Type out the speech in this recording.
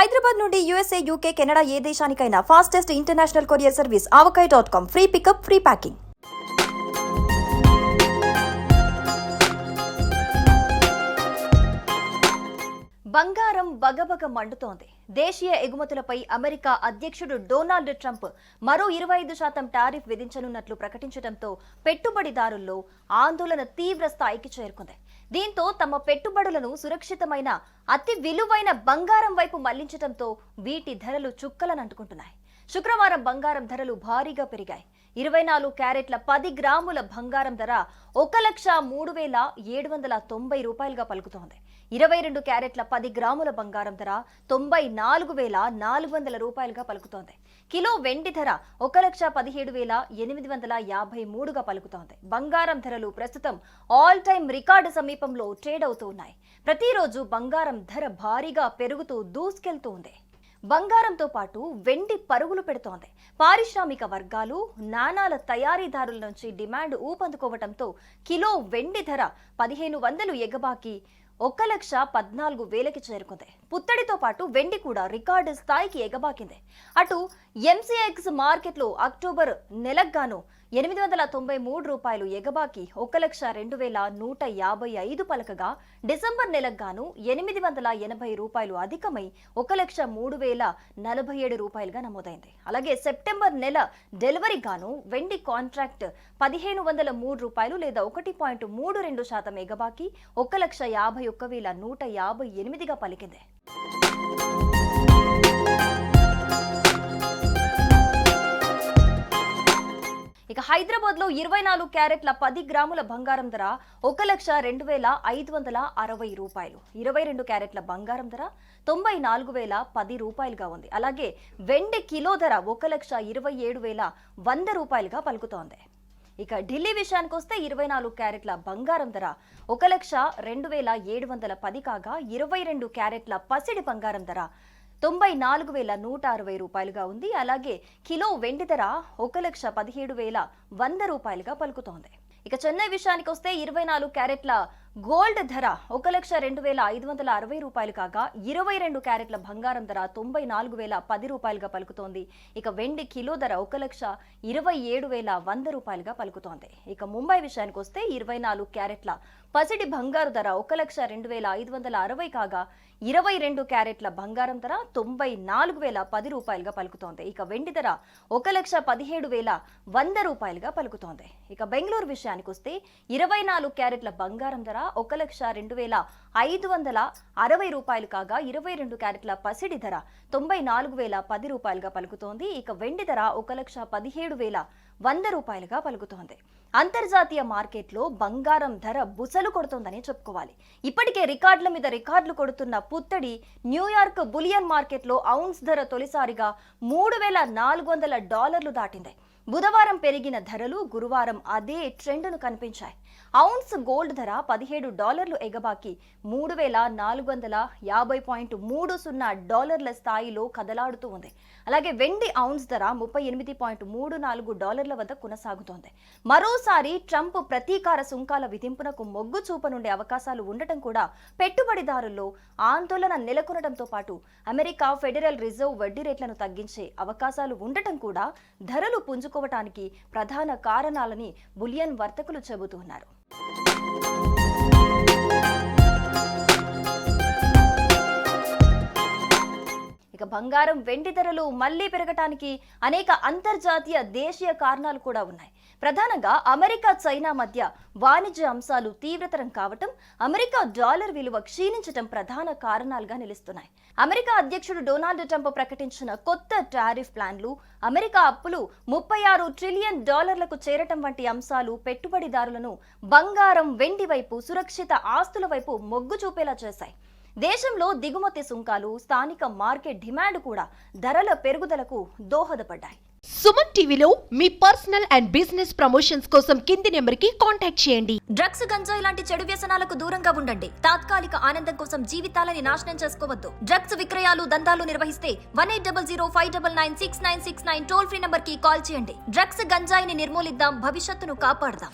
హైదరాబాద్ నుండి USA UK Canada ఏ దేశానికైనా fastest international courier service Avakaya dot com free pickup free packing బంగారం బగబగ మండుతోంది. దేశీయ ఎగుమతులపై అమెరికా అధ్యక్షుడు డొనాల్డ్ ట్రంప్ మరో ఇరవై ఐదు శాతం టారిఫ్ విధించనున్నట్లు ప్రకటించడంతో పెట్టుబడిదారుల్లో ఆందోళన తీవ్ర స్థాయికి చేరుకుంది. దీంతో తమ పెట్టుబడులను సురక్షితమైన అతి విలువైన బంగారం వైపు మళ్ళించడంతో వీటి ధరలు చుక్కలనంటుకుంటున్నాయి. శుక్రవారం బంగారం ధరలు భారీగా పెరిగాయి. ఇరవై నాలుగు క్యారెట్ల పది గ్రాముల బంగారం ధర ఒక లక్ష మూడు వేల ఏడు వందల తొంభై రూపాయలుగా పలుకుతోంది. ఇరవై రెండు క్యారెట్ల పది గ్రాముల బంగారం ధర తొంభై నాలుగు వేల నాలుగు వందల రూపాయలుగా పలుకుతోంది. కిలో వెండి ధర ఒక లక్ష పదిహేడు వేల ఎనిమిది వందల యాభై మూడుగా పలుకుతోంది. బంగారం ధరలు ప్రస్తుతం ఆల్ టైమ్ రికార్డు సమీపంలో ట్రేడ్ అవుతూ ఉన్నాయి. ప్రతిరోజు బంగారం ధర భారీగా పెరుగుతూ దూసుకెళ్తూ ఉంది బంగారంతో పాటు వెండి పరుగులు పెడుతోంది. పారిశ్రామిక వర్గాలు నాణాల తయారీదారుల నుంచి డిమాండ్ ఊపందుకోవడంతో కిలో వెండి ధర పదిహేను వందలు ఎగబాకి ఒక లక్ష పద్నాలుగు వేలకి చేరుకుంది. పుత్తడితో పాటు వెండి కూడా రికార్డు స్థాయికి ఎగబాకింది. అటు ఎంసీఎక్స్ మార్కెట్లో అక్టోబర్ నెలకు గాను ఎనిమిది వందల తొంభై మూడు రూపాయలు ఎగబాకి ఒక లక్ష రెండు వేల నూట యాభై ఐదు పలకగా డిసెంబర్ నెలకు గాను ఎనిమిది వందల ఎనభై రూపాయలు అధికమై ఒక లక్ష మూడు వేల నలభై ఏడు రూపాయలుగా నమోదైంది. అలాగే సెప్టెంబర్ నెల డెలివరీ గాను వెండి కాంట్రాక్ట్ పదిహేను వందల మూడు రూపాయలు లేదా ఒకటి పాయింట్ మూడు రెండు శాతం ఎగబాకి ఒక లక్ష యాభై ఒక్క వేల నూట యాభై ఎనిమిదిగా పలికింది. ఇక హైదరాబాద్లో ఇరవై నాలుగు క్యారెట్ల పది గ్రాముల బంగారం ధర ఒక లక్ష రెండు వేల ఐదు వందల అరవై రూపాయలు. ఇరవై రెండు క్యారెట్ల బంగారం ధర తొంభై నాలుగు వేల పది రూపాయలుగా ఉంది. అలాగే వెండి కిలో ధర ఒక లక్ష ఇరవై ఏడు వేల వంద రూపాయలుగా పలుకుతోంది. ఇక ఢిల్లీ విషయానికి వస్తే ఇరవై నాలుగు క్యారెట్ల బంగారం ధర ఒక లక్ష రెండు వేల ఏడు వందల పది కాగా ఇరవై రెండు క్యారెట్ల పసిడి బంగారం ధర తొంభై నాలుగు వేల నూట అరవై రూపాయలుగా ఉంది. అలాగే కిలో వెండి ధర ఒక లక్ష పదిహేడు వేల వంద రూపాయలుగా పలుకుతోంది. ఇక చెన్నై విషయానికి వస్తే ఇరవై నాలుగు క్యారెట్ల గోల్డ్ ధర ఒక లక్ష రెండు వేల ఐదు వందల అరవై రూపాయలు కాగా ఇరవై రెండు క్యారెట్ల బంగారం ధర తొంభై నాలుగు వేల పది రూపాయలుగా పలుకుతోంది. ఇక వెండి కిలో ధర ఒక లక్ష ఇరవై ఏడు వేల వంద రూపాయలుగా పలుకుతోంది. ఇక ముంబై విషయానికి వస్తే ఇరవై నాలుగు క్యారెట్ల పసిడి బంగారు ధర ఒక లక్ష రెండు వేల ఐదు వందల అరవై కాగా ఇరవై రెండు క్యారెట్ల బంగారం ధర తొంభై నాలుగు వేల పది రూపాయలుగా పలుకుతోంది. ఇక వెండి ధర ఒక లక్ష పదిహేడు వేల వంద రూపాయలుగా పలుకుతోంది. ఇక బెంగళూరు విషయానికి వస్తే ఇరవై నాలుగు క్యారెట్ల బంగారం ధర ఒక లక్ష రెండు వేల ఐదు వందల అరవై రూపాయలు కాగా ఇరవై రెండు క్యారెట్ల పసిడి ధర తొంభై నాలుగు వేల పది రూపాయలుగా పలుకుతోంది. ఇక వెండి ధర ఒక లక్ష పదిహేడు వేల వంద రూపాయలుగా పలుకుతోంది. అంతర్జాతీయ మార్కెట్లో బంగారం ధర బుసలు కొడుతోందని చెప్పుకోవాలి. ఇప్పటికే రికార్డుల మీద రికార్డులు కొడుతున్న పుత్తడి న్యూయార్క్ బులియన్ మార్కెట్లో ఔన్స్ ధర తొలిసారిగా మూడు వేల నాలుగు వందల డాలర్లు దాటింది. బుధవారం పెరిగిన ధరలు గురువారం అదే ట్రెండ్ను కనిపించాయి. ఔన్స్ గోల్డ్ ధర పదిహేడు డాలర్లు ఎగబాకి మూడు వేల నాలుగు వందల యాభై పాయింట్ మూడు సున్నా డాలర్ల స్థాయిలో కదలాడుతూ ఉంది. అలాగే వెండి ఔన్స్ ధర ముప్పై ఎనిమిది పాయింట్ మూడు నాలుగు డాలర్ల వద్ద కొనసాగుతోంది. మరోసారి ట్రంప్ ప్రతీకార సుంకాల విధింపునకు మొగ్గు చూపనుండే అవకాశాలు ఉండటం కూడా పెట్టుబడిదారుల్లో ఆందోళన నెలకొనడంతో పాటు అమెరికా ఫెడరల్ రిజర్వ్ వడ్డీ రేట్లను తగ్గించే అవకాశాలు ఉండటం కూడా ధరలు పుంజుకో పుంజుకోవటానికి ప్రధాన కారణాలని బులియన్ వర్తకులు చెబుతున్నారు. ఇక బంగారం వెండి ధరలు మళ్ళీ పెరగటానికి అనేక అంతర్జాతీయ దేశీయ కారణాలు కూడా ఉన్నాయి. ప్రధానంగా అమెరికా చైనా మధ్య వాణిజ్య అంశాలు తీవ్రతరం కావటం అమెరికా డాలర్ విలువ క్షీణించటం ప్రధాన కారణాలుగా నిలుస్తున్నాయి. అమెరికా అధ్యక్షుడు డొనాల్డ్ ట్రంప్ ప్రకటించిన కొత్త టారిఫ్ ప్లాన్లు అమెరికా అప్పులు ముప్పై ఆరు ట్రిలియన్ డాలర్లకు చేరటం వంటి అంశాలు పెట్టుబడిదారులను బంగారం వెండి వైపు సురక్షిత ఆస్తుల వైపు మొగ్గు చూపేలా చేశాయి. దేశంలో దిగుమతి సుంకాలు స్థానిక మార్కెట్ డిమాండ్ కూడా ధరల పెరుగుదలకు దోహదపడ్డాయి. సుమన్ టీవీలో మీ పర్సనల్ అండ్ బిజినెస్ ప్రమోషన్స్ కోసం కింది నెంబర్కి కాంటాక్ట్ చేయండి. డ్రగ్స్ గంజాయి లాంటి చెడు వ్యసనాలకు దూరంగా ఉండండి. తాత్కాలిక ఆనందం కోసం జీవితాలని నాశనం చేసుకోవద్దు. డ్రగ్స్ విక్రయాలు దందాలు నిర్వహిస్తే one eight double zero five double nine six nine six nine toll free నంబర్కి కాల్ చేయండి. డ్రగ్స్ గంజాయిని నిర్మూలిద్దాం భవిష్యత్తును కాపాడదాం.